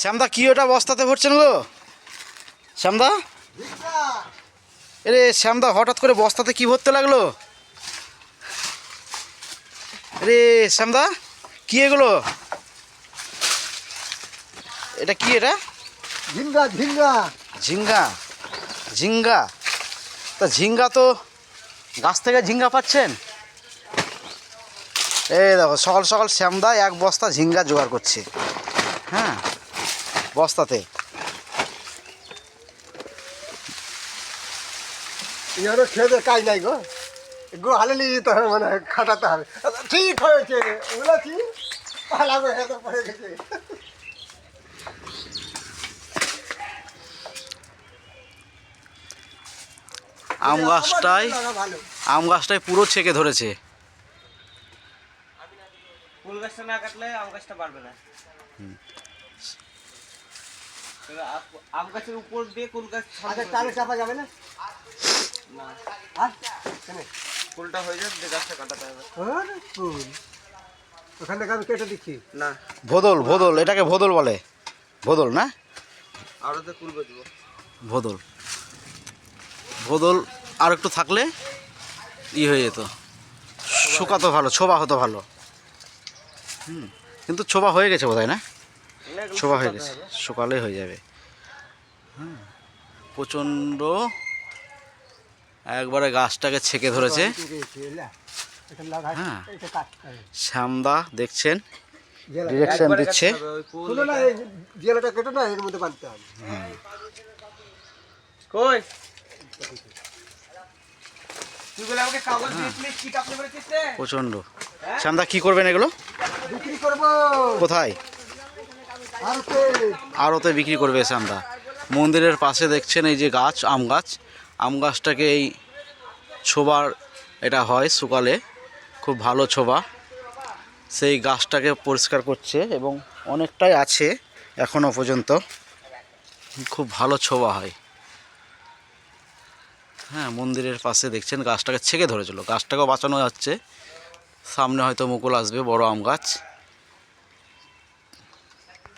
শ্যামদা কি ওটা বস্তাতে ভরছেন গো? শ্যামদা? এরে শ্যামদা হঠাৎ করে বস্তাতে কি ভরতে লাগল? রে শ্যামদা কি এগুলো? এটা কি এটা? ঝিঙ্গা ঝিঙ্গা। ঝিঙ্গা ঝিঙ্গা। তা ঝিঙ্গা তো গাছ থেকে ঝিঙ্গা পাচ্ছেন? এই দেখো সকাল সকাল শ্যামদা এক বস্তা ঝিঙ্গা জোগাড় করছে। হ্যাঁ? বস্তাতে। ইয়ারও খেতে কাজ নাই গো। গো হালে নিয়ে যেতে হবে মানে খাটাতে হবে। আচ্ছা, ঠিক হয়েছে। বলেছি পালা করে হেঁটে পড়ে গেছে। আম গাছটায় ভালো। আম গাছটায় পুরো ছেকে ধরেছে। ফুল গাছটা না কাটলে আম গাছটা বাড়বে না। আম গাছের উপর দিয়ে কুল গাছ আচ্ছা চালে চাপা যাবে না? না। হ্যাঁ? কেন? ফুলটা হয়ে যাবে যে গাছটা কাটাতে হবে। ফুল। ওখান থেকে আমি কেটে দিচ্ছি। না। ভোদল ভোদল এটাকে ভোদল বলে। ভোদল না? আরও তো কুল বেচবো ভোদল। ভোদল আর একটু থাকলে ই হয়ে যেত। শুকাতো ভালো ছোবা হতো ভালো। হুম কিন্তু ছোবা হয়ে গেছে বোধহয় না? ছোবা হয়ে গেছে সকালে হয়ে যাবে। হুম প্রচণ্ড একবারে গাছটাকে ছেকে ধরেছে। হ্যাঁ। শ্যামদা দেখছেন ডিরেকশন দিচ্ছে। ওই কুল শুনো না এই জেলাটা কেটে না এর মধ্যে বাঁধতে হবে। কই? তুই বলে আমাকে কাগজ দিয়েছিলিস কি কাপড় করেছিস রে? প্রচণ্ড। শ্যামদা কি করবেন এগুলো? কোথায়? আড়তে বিক্রি করবে শ্যামদা মন্দিরের পাশে দেখছেন এই যে গাছ, আম গাছ। আম গাছটাকে এই ছোবার এটা হয় শুকালে, খুব ভালো ছোবা। সেই গাছটাকে পরিষ্কার করছে এবং অনেকটাই আছে এখনও পর্যন্ত। খুব ভালো ছোবা হয়। হ্যাঁ মন্দিরের পাশে দেখছেন গাছটাকে ছেঁকে ধরেছিল। গাছটাকেও বাঁচানো যাচ্ছে। সামনে হয়তো মুকুল আসবে, বড় আম গাছ।